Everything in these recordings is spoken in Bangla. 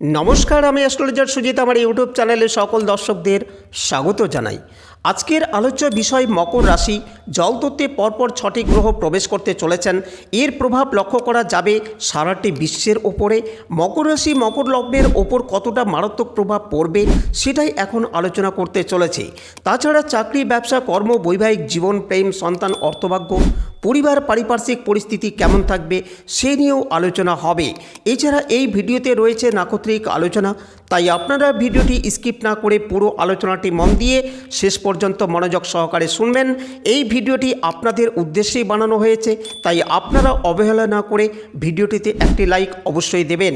নমস্কার, আমি অ্যাস্ট্রোলজার সুজিত, আমার ইউটিউব চ্যানেলে সকল দর্শকদের স্বাগত জানাই। আজকের আলোচ্য বিষয় মকর রাশি। জল জলতত্ত্বে পরপর ছটি গ্রহ প্রবেশ করতে চলেছেন। এর প্রভাব লক্ষ্য করা যাবে সারাটি বিশ্বের ওপরে। মকর রাশি মকর লগ্নের ওপর কতটা মারাত্মক প্রভাব পড়বে সেটাই এখন আলোচনা করতে চলেছে। তাছাড়া চাকরি, ব্যবসা, কর্ম, বৈবাহিক জীবন, প্রেম, সন্তান, অর্থভাগ্য পরিবার পারিপার্শ্বিক পরিস্থিতি কেমন থাকবে সে নিয়েও আলোচনা হবে। এছাড়া এই ভিডিওতে রয়েছে নাকত্রিক আলোচনা, তাই আপনারা ভিডিওটি স্কিপ না করে পুরো আলোচনাটি মন দিয়ে শেষ পর্যন্ত মনোযোগ সহকারে শুনবেন। এই ভিডিওটি আপনাদের উদ্দেশ্যেই বানানো হয়েছে, তাই আপনারা অবহেলা না করে ভিডিওটিতে একটি লাইক অবশ্যই দেবেন।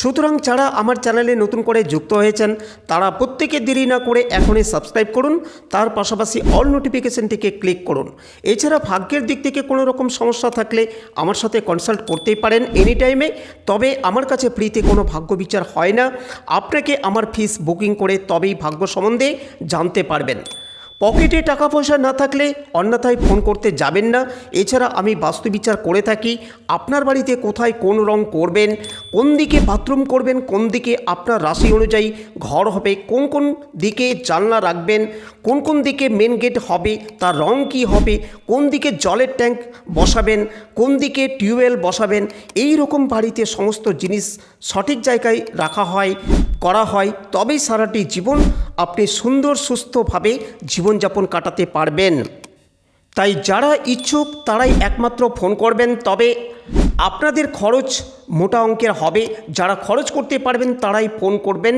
সুতরাং যারা আমার চ্যানেলে নতুন করে যুক্ত হয়েছেন, তারা প্রত্যেকে দেরি না করে এখনই সাবস্ক্রাইব করুন। তার পাশাপাশি অল নোটিফিকেশনটিকে ক্লিক করুন। এছাড়া ভাগ্যের দিক থেকে কোনো রকম সমস্যা থাকলে আমার সাথে কনসাল্ট করতেই পারেন এনি টাইমে তবে আমার কাছে ফ্রিতে কোনো ভাগ্য বিচার হয় না। আপনাকে আমার ফিস বুকিং করে তবেই ভাগ্য সম্বন্ধে জানতে পারবেন। পকেটে টাকা পয়সা না থাকলে অন্যথায় ফোন করতে যাবেন না। এছাড়া আমি বাস্তু বিচার করে থাকি। আপনার বাড়িতে কোথায় কোন রং করবেন? কোন দিকে বাথরুম করবেন? কোন দিকে আপনার রাশি অনুযায়ী ঘর হবে? কোন কোন দিকে জানলা রাখবেন? কোন কোন দিকে মেন গেট হবে? তার রং কি হবে? কোন দিকে জলের ট্যাঙ্ক বসাবেন? কোন দিকে টিউবওয়েল বসাবেন, এই রকম বাড়িতে সমস্ত জিনিস সঠিক জায়গায় রাখা হয়, করা হয়, তবেই সারাটি জীবন আপনি সুন্দর, সুস্থভাবে জীবনযাপন কাটাতে পারবেন। তাই যারা ইচ্ছুক, তারাই একমাত্র ফোন করবেন, তবে আপনাদের খরচ মোটা অঙ্কের হবে। যারা খরচ করতে পারবেন, তারাই ফোন করবেন,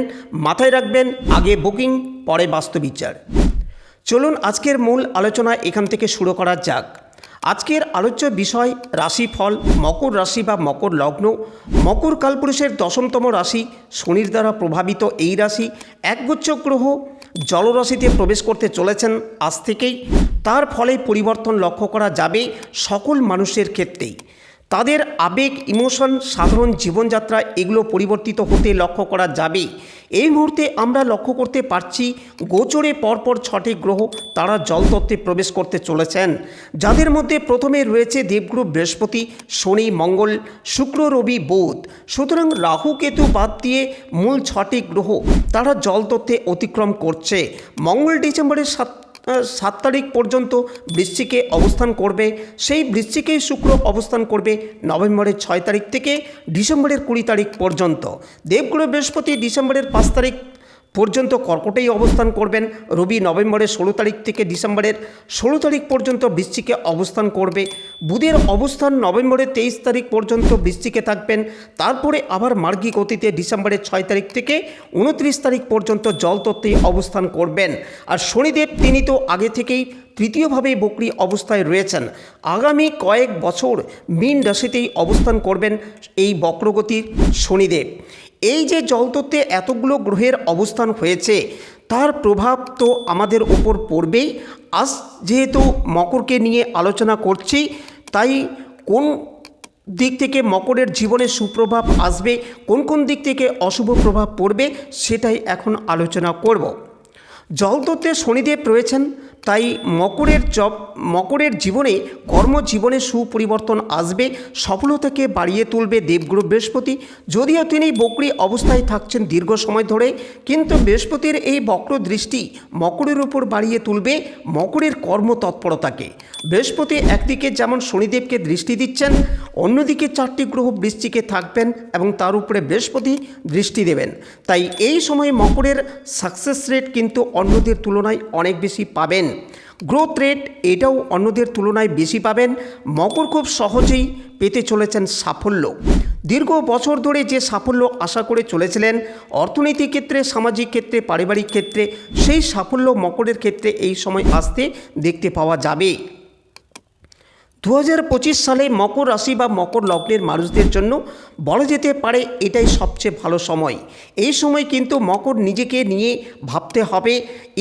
মাথায় রাখবেন, আগে বুকিং, পরে বাস্তবিচার চলুন আজকের মূল আলোচনা এখান থেকে শুরু করা যাক। আজকের আলোচ্য বিষয় রাশিফল, মকর রাশি বা মকর লগ্ন। মকর কালপুরুষের দশমতম রাশি, শনির দ্বারা প্রভাবিত এই রাশি। একগুচ্ছ গ্রহ জলরাশিতে প্রবেশ করতে চলেছেন আজ থেকেই। তার ফলে পরিবর্তন লক্ষ্য করা যাবে সকল মানুষের ক্ষেত্রেই। তাদের আবেগ, ইমোশন, সাধারণ জীবনযাত্রা এগুলো পরিবর্তিত হতে লক্ষ্য করা যাবে। এই মুহূর্তে আমরা লক্ষ্য করতে পারছি, গোচরে পরপর ছটি গ্রহ তারা জলতত্ত্বে প্রবেশ করতে চলেছেন। যাদের মধ্যে প্রথমে রয়েছে দেবগুরু বৃহস্পতি, শনি, মঙ্গল, শুক্র, রবি, বুধ। সুতরাং রাহু কেতু বাদ দিয়ে মূল ছটি গ্রহ তারা জলতত্ত্বে অতিক্রম করছে। মঙ্গল ডিসেম্বরের সাত সাত তারিখ পর্যন্ত বৃশ্চিকে অবস্থান করবে। সেই বৃশ্চিকেই শুক্র অবস্থান করবে নভেম্বরের ছয় তারিখ থেকে ডিসেম্বরের কুড়ি তারিখ পর্যন্ত। দেবগুরু বৃহস্পতি ডিসেম্বরের পাঁচ তারিখ পর্যন্ত কর্কটেই অবস্থান করবেন। রবি নভেম্বরের ষোলো তারিখ থেকে ডিসেম্বরের ষোলো তারিখ পর্যন্ত বৃশ্চিকে অবস্থান করবে। বুধের অবস্থান নভেম্বরের তেইশ তারিখ পর্যন্ত বৃশ্চিকে থাকবেন। তারপরে আবার মার্গী গতিতে ডিসেম্বরের ছয় তারিখ থেকে উনত্রিশ তারিখ পর্যন্ত জলতত্ত্বে অবস্থান করবেন। আর শনিদেব তিনি তো আগে থেকেই তৃতীয়ভাবে বকরি অবস্থায় রয়েছেন। আগামী কয়েক বছর মীন রাশিতেই অবস্থান করবেন এই বক্রগতির শনিদেব। এই যে জলতত্ত্বে এতগুলো গ্রহের অবস্থান হয়েছে, তার প্রভাব তো আমাদের ওপর পড়বেই। আজ যেহেতু মকরকে নিয়ে আলোচনা করছি, তাই কোন দিক থেকে মকরের জীবনে সুপ্রভাব আসবে, কোন কোন দিক থেকে অশুভ প্রভাব পড়বে, সেটাই এখন আলোচনা করব। জলতত্ত্বে শনিদেব রয়েছেন তাই মকরের জব, মকরের জীবনে কর্মজীবনে সুপরিবর্তন আসবে, সফলতাকে বাড়িয়ে তুলবে দেবগুরু বৃহস্পতি। যদিও তিনি বকরি অবস্থায় থাকছেন দীর্ঘ সময় ধরে, কিন্তু বৃহস্পতির এই বক্র দৃষ্টি মকরের উপর বাড়িয়ে তুলবে মকরের কর্মতৎপরতাকে বৃহস্পতি একদিকে যেমন শনিদেবকে দৃষ্টি দিচ্ছেন, অন্যদিকে চারটি গ্রহ বৃষ্টিকে থাকবেন এবং তার উপরে বৃহস্পতি দৃষ্টি দেবেন। তাই এই সময়ে মকরের সাকসেস রেট কিন্তু অন্যদের তুলনায় অনেক বেশি পাবেন। গ্রোথ রেট এটাও অন্যদের তুলনায় বেশি পাবেন। মকর খুব সহজেই পেতে চলেছেন সাফল্য। দীর্ঘ বছর ধরে যে সাফল্য আশা করে চলেছিলেন, অর্থনৈতিক ক্ষেত্রে, সামাজিক ক্ষেত্রে, পারিবারিক ক্ষেত্রে, সেই সাফল্য মকরের ক্ষেত্রে এই সময় আসতে দেখতে পাওয়া যাবে। দু হাজার পঁচিশ সালে মকর রাশি বা মকর লগ্নের মানুষদের জন্য বলা যেতে পারে এটাই সবচেয়ে ভালো সময়। এই সময় কিন্তু মকর নিজেকে নিয়ে ভাবতে হবে,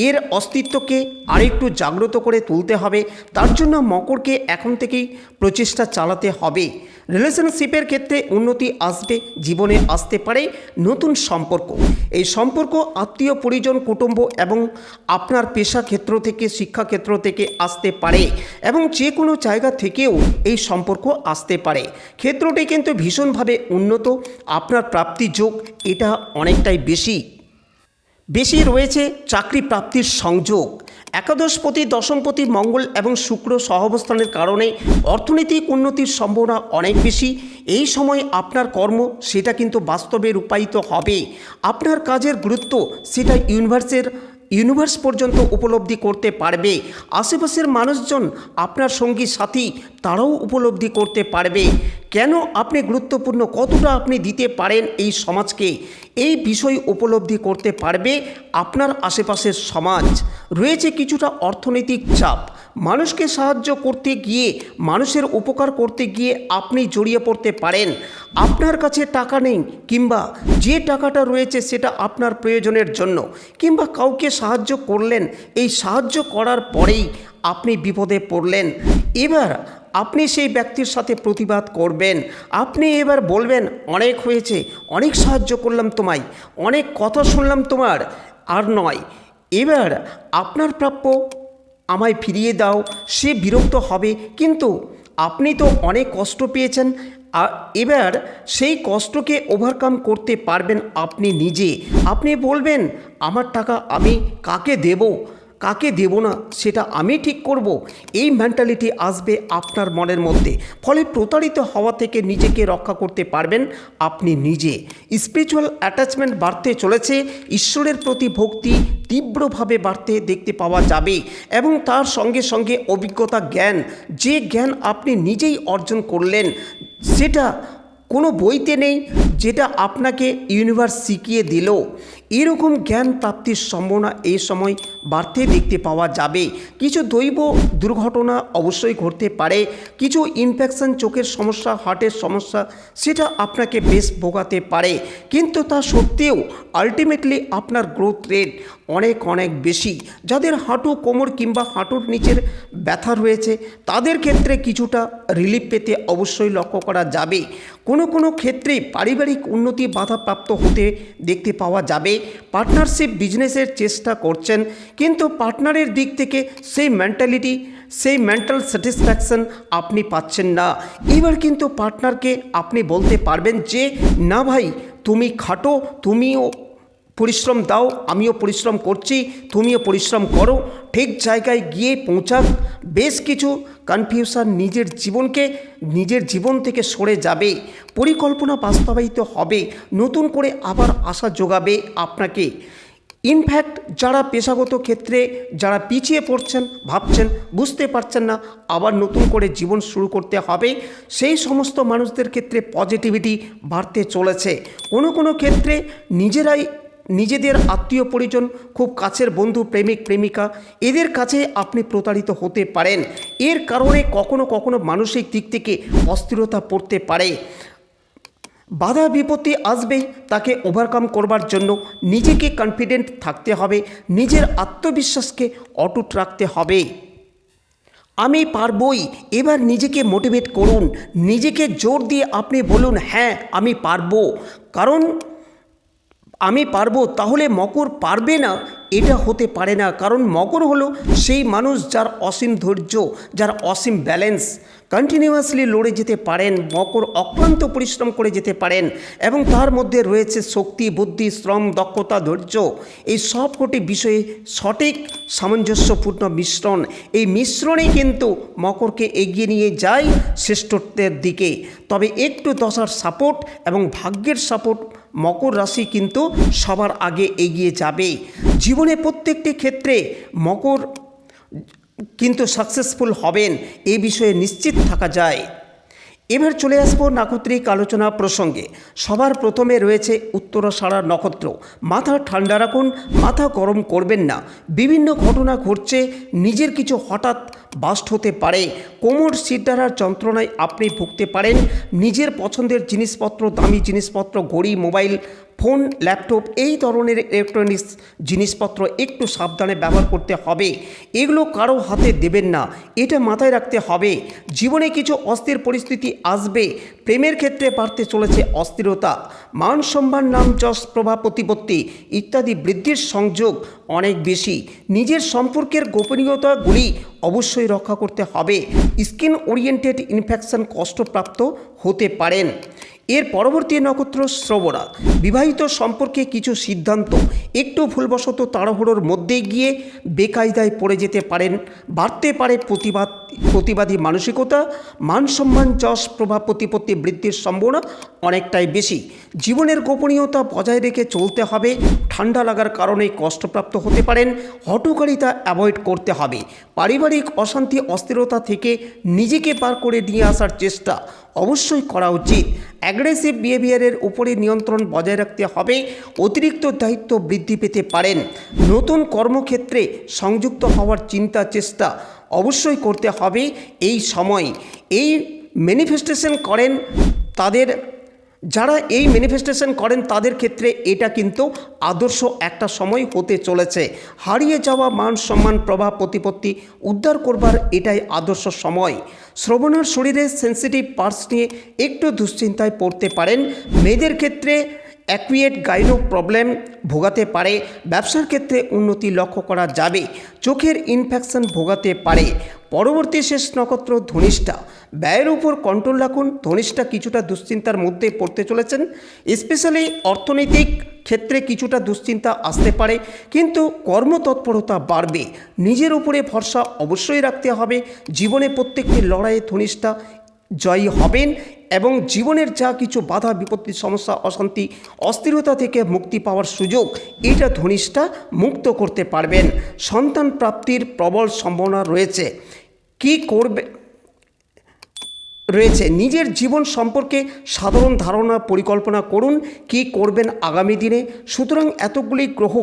এর অস্তিত্বকে আরেকটু জাগ্রত করে তুলতে হবে, তার জন্য মকরকে এখন থেকেই প্রচেষ্টা চালাতে হবে। রিলেশনশিপের ক্ষেত্রে উন্নতি আসবে, জীবনে আসতে পারে নতুন সম্পর্ক। এই সম্পর্ক, আত্মীয়, পরিজন, কুটুম্ব এবং আপনার পেশা ক্ষেত্র থেকে, শিক্ষা ক্ষেত্র থেকে আসতে পারে এবং যে কোনো জায়গা থেকেও এই সম্পর্ক আসতে পারে। ক্ষেত্রটি কিন্তু ভীষণভাবে উন্নত, আপনার প্রাপ্তি যোগ এটা অনেকটাই বেশি। বেশি রয়েছে চাকরি প্রাপ্তির সংযোগ। একাদশপতি দশমপতি মঙ্গল এবং শুক্র সহাবস্থানের কারণে অর্থনৈতিক উন্নতির সম্ভাবনা অনেক বেশি। এই সময় আপনার কর্ম সেটা কিন্তু বাস্তবে রূপায়িত হবে। আপনার কাজের গুরুত্ব সেটা ইউনিভার্সের ইউনিভার্স পর্যন্ত উপলব্ধি করতে পারবে। আশেপাশের মানুষজন আপনার সঙ্গী, সাথী, তারাও উপলব্ধি করতে পারবে। কেন আপনি গুরুত্বপূর্ণ কতটা আপনি দিতে পারেন এই সমাজকে? এই বিষয় উপলব্ধি করতে পারবে আপনার আশেপাশের সমাজ। রয়েছে কিছুটা অর্থনৈতিক চাপ। মানুষকে সাহায্য করতে গিয়ে, মানুষের উপকার করতে গিয়ে আপনি জড়িয়ে পড়তে পারেন। আপনার কাছে টাকা নেই কিংবা যে টাকাটা রয়েছে সেটা আপনার প্রয়োজনের জন্য কিংবা কাউকে সাহায্য করলেন, এই সাহায্য করার পরেই আপনি বিপদে পড়লেন। এবার আপনি সেই ব্যক্তির সাথে প্রতিবাদ করবেন। আপনি এবার বলবেন, অনেক হয়েছে, অনেক সাহায্য করলাম তোমায়, অনেক কথা শুনলাম তোমার, আর নয়। এবার আপনার প্রাপ্য আমায় ফিরিয়ে দাও, সে বিরক্ত হবে। কিন্তু আপনি তো অনেক কষ্ট পেয়েছেন। এবার সেই কষ্টকে ওভারকাম করতে পারবেন আপনি নিজে। আপনি বলবেন, আমার টাকা আমি কাকে দেব? কাকে দেব না, সেটা আমি ঠিক করব। এই মেন্টালিটি আসবে আপনার মনের মধ্যে। ফলে প্রতারিত হওয়া থেকে নিজেকে রক্ষা করতে পারবেন আপনি নিজে। স্পিরিচুয়াল অ্যাটাচমেন্ট বাড়তে চলেছে, ঈশ্বরের প্রতি ভক্তি তীব্রভাবে বাড়তে দেখতে পাওয়া যাবে এবং তার সঙ্গে সঙ্গে অভিজ্ঞতা, জ্ঞান, যে জ্ঞান আপনি নিজেই অর্জন করলেন, সেটা কোনো বইতে নেই যেটা আপনাকে ইউনিভার্স শিখিয়ে দিল। এরকম জ্ঞান প্রাপ্তির সম্ভাবনা এই সময় বাড়তে দেখতে পাওয়া যাবে। কিছু দৈব দুর্ঘটনা অবশ্যই ঘটতে পারে। কিছু ইনফেকশন চোখের সমস্যা হার্টের সমস্যা, সেটা আপনাকে বেশ ভোগাতে পারে। কিন্তু তা সত্ত্বেও আলটিমেটলি আপনার গ্রোথ রেট অনেক অনেক বেশি। যাদের হাঁটু কোমর কিংবা হাঁটুর নিচের ব্যথা রয়েছে, তাদের ক্ষেত্রে কিছুটা রিলিফ পেতে অবশ্যই লক্ষ্য করা যাবে। কোনো কোনো ক্ষেত্রে পারিবারিক উন্নতি বাধাপ্রাপ্ত হতে দেখতে পাওয়া যাবে। পার্টনারশিপ বিজনেসের চেষ্টা করছেন, কিন্তু পার্টনারের দিক থেকে সেই মেন্টালিটি সেই মেন্টাল স্যাটিসফ্যাকশন আপনি পাচ্ছেন না। এবার কিন্তু পার্টনারকে আপনি বলতে পারবেন যে, না ভাই, তুমি খাটো, তুমিও পরিশ্রম দাও, আমিও পরিশ্রম করছি, তুমিও পরিশ্রম করো। ঠিক জায়গায় গিয়ে পৌঁছাক, বেশ কিছু কনফিউশন নিজের জীবনকে, নিজের জীবন থেকে সরে যাবে, পরিকল্পনা বাস্তবায়িত হবে, নতুন করে আবার আশা যোগাবে আপনাকে। ইনফ্যাক্ট যারা পেশাগত ক্ষেত্রে, যারা পিছিয়ে পড়ছেন, ভাবছেন, বুঝতে পারছেন না, আবার নতুন করে জীবন শুরু করতে হবে, সেই সমস্ত মানুষদের ক্ষেত্রে পজিটিভিটি বাড়তে চলেছে। কোনো কোনো ক্ষেত্রে নিজেরাই নিজেদের আত্মীয় পরিজন, খুব কাছের বন্ধু, প্রেমিক, প্রেমিকা, এদের কাছে আপনি প্রতারিত হতে পারেন। এর কারণে কখনো কখনো মানসিক দিক থেকে অস্থিরতা পড়তে পারে। বাধা বিপত্তি আসবেই তাকে ওভারকাম করবার জন্য। নিজেকে কনফিডেন্ট থাকতে হবে, নিজের আত্মবিশ্বাসকে অটুট রাখতে হবে। আমি পারবই, এবার নিজেকে মোটিভেট করুন। নিজেকে জোর দিয়ে আপনি বলুন হ্যাঁ আমি পারব। কারণ আমি পারব তাহলে মকর পারবে না এটা হতে পারে না। কারণ মকর হলো সেই মানুষ যার অসীম ধৈর্য, যার অসীম ব্যালেন্স কন্টিনিউয়াসলি লড়ে যেতে পারেন, মকর অক্লান্ত পরিশ্রম করে যেতে পারেন এবং তার মধ্যে রয়েছে শক্তি, বুদ্ধি, শ্রম, দক্ষতা, ধৈর্য। এই সবকটি বিষয়ে সঠিক, সামঞ্জস্যপূর্ণ মিশ্রণ। এই মিশ্রণে কিন্তু মকরকে এগিয়ে নিয়ে যায় শ্রেষ্ঠত্বের দিকে। তবে একটু দশার সাপোর্ট এবং ভাগ্যের সাপোর্ট মকর রাশি কিন্তু সবার আগে এগিয়ে যাবে। জীবনে প্রত্যেকটি ক্ষেত্রে মকর কিন্তু সাকসেসফুল হবেন, এ বিষয়ে নিশ্চিত থাকা যায়। এবার চলে আসব নাক্ষত্রিক আলোচনা প্রসঙ্গে। সবার প্রথমে রয়েছে উত্তরাষাঢ়া নক্ষত্র। মাথা ঠান্ডা রাখুন, মাথা গরম করবেন না। বিভিন্ন ঘটনা ঘটছে, নিজের কিছু হঠাৎ বাস্ট হতে পারে। কোমর সিদ্ধারার যন্ত্রণায় আপনি ভুগতে পারেন। নিজের পছন্দের জিনিসপত্র, দামি জিনিসপত্র, ঘড়ি, মোবাইল ফোন, ল্যাপটপ এই ধরনের ইলেকট্রনিক্স জিনিসপত্র একটু সাবধানে ব্যবহার করতে হবে। এগুলো কারও হাতে দেবেন না। এটা মাথায় রাখতে হবে। জীবনে কিছু অস্থির পরিস্থিতি আসবে। প্রেমের ক্ষেত্রে বাড়তে চলেছে অস্থিরতা। মান সম্মান নাম যশ প্রভাব প্রতিপত্তি ইত্যাদি বৃদ্ধির সংযোগ অনেক বেশি। নিজের সম্পর্কের গোপনীয়তাগুলি অবশ্যই রক্ষা করতে হবে। স্কিন ওরিয়েন্টেড ইনফেকশন কষ্টপ্রাপ্ত হতে পারেন। এর পরবর্তী নক্ষত্র শ্রবণা বিবাহিত সম্পর্কে কিছু সিদ্ধান্ত। একটু ভুলবশত তাড়াহুড়োর মধ্যে গিয়ে বেকায়দায় পড়ে যেতে পারেন। বাড়তে পারে প্রতিবাদ, প্রতিবাদী মানসিকতা। মান সম্মান, যশ প্রভাব প্রতিপত্তি বৃদ্ধির সম্ভাবনা অনেকটাই বেশি। জীবনের গোপনীয়তা বজায় রেখে চলতে হবে। ঠান্ডা লাগার কারণে কষ্টপ্রাপ্ত হতে পারেন। হটকারিতা অ্যাভয়েড করতে হবে। পারিবারিক অশান্তি, অস্থিরতা থেকে নিজেকে পার করে নিয়ে আসার চেষ্টা অবশ্যই করা উচিত। অ্যাগ্রেসিভ বিহেভিয়ারের উপরে নিয়ন্ত্রণ বজায় রাখতে হবে। অতিরিক্ত দায়িত্ব বৃদ্ধি পেতে পারেন। নতুন কর্মক্ষেত্রে সংযুক্ত হওয়ার চিন্তা, চেষ্টা অবশ্যই করতে হবে। এই সময় এই ম্যানিফেস্টেশন করেন তাদের যারা এই ম্যানিফেস্টেশন করেন, তাদের ক্ষেত্রে এটা কিন্তু আদর্শ একটা সময় হতে চলেছে। হারিয়ে যাওয়া মান, সম্মান, প্রভাব, প্রতিপত্তি উদ্ধার করবার এটাই আদর্শ সময়। শ্রবণার শরীরে সেন্সিটিভ পার্টস নিয়ে একটু দুশ্চিন্তায় পড়তে পারেন। মেয়েদের ক্ষেত্রে অ্যাকুয়েট গাইনো প্রবলেম ভোগাতে পারে, ব্যবসার ক্ষেত্রে উন্নতি লক্ষ্য করা যাবে, চোখের ইনফেকশন ভোগাতে পারে। পরবর্তী শেষ নক্ষত্র ধনিষ্ঠা। ব্যয়ের উপর কন্ট্রোল রাখুন, ধনিষ্ঠা কিছুটা দুশ্চিন্তার মধ্যে পড়তে চলেছেন। স্পেশালি অর্থনৈতিক ক্ষেত্রে কিছুটা দুশ্চিন্তা আসতে পারে, কিন্তু কর্মতৎপরতা বাড়বে। নিজের উপরে ভরসা অবশ্যই রাখতে হবে। জীবনে প্রত্যেকটি লড়াইয়ে ধনিষ্ঠা জয়ী হবেন এবং জীবনের যা কিছু বাধা, বিপত্তি, সমস্যা, অশান্তি, অস্থিরতা থেকে মুক্তি পাওয়ার সুযোগ, এটা ধনিষ্ঠা মুক্ত করতে পারবেন। সন্তান প্রাপ্তির প্রবল সম্ভাবনা রয়েছে। কি করবে রয়েছে। নিজের জীবন সম্পর্কে সাধারণ ধারণা পরিকল্পনা করুন, কি করবেন আগামী দিনে। সুতরাং এতগুলি গ্রহ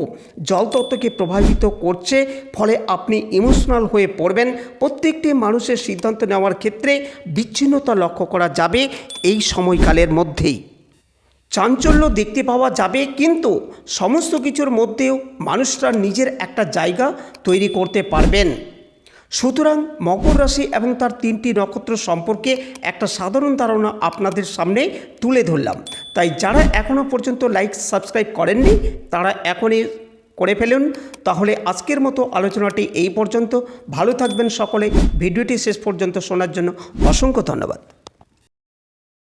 জলতত্ত্বকে প্রভাবিত করছে, ফলে আপনি ইমোশনাল হয়ে পড়বেন। প্রত্যেকটি মানুষের সিদ্ধান্ত নেওয়ার ক্ষেত্রে বিচ্ছিন্নতা লক্ষ্য করা যাবে এই সময়কালের মধ্যেই। চাঞ্চল্য দেখতে পাওয়া যাবে, কিন্তু সমস্ত কিছুর মধ্যেও মানুষরা নিজের একটা জায়গা তৈরি করতে পারবেন। সুতরাং মকর রাশি এবং তার তিনটি নক্ষত্র সম্পর্কে একটা সাধারণ ধারণা আপনাদের সামনে তুলে ধরলাম। তাই যারা এখনও পর্যন্ত লাইক সাবস্ক্রাইব করেননি, তারা এখনই করে ফেলুন। তাহলে আজকের মতো আলোচনাটি এই পর্যন্ত। ভালো থাকবেন সকলে। ভিডিওটি শেষ পর্যন্ত শোনার জন্য অসংখ্য ধন্যবাদ।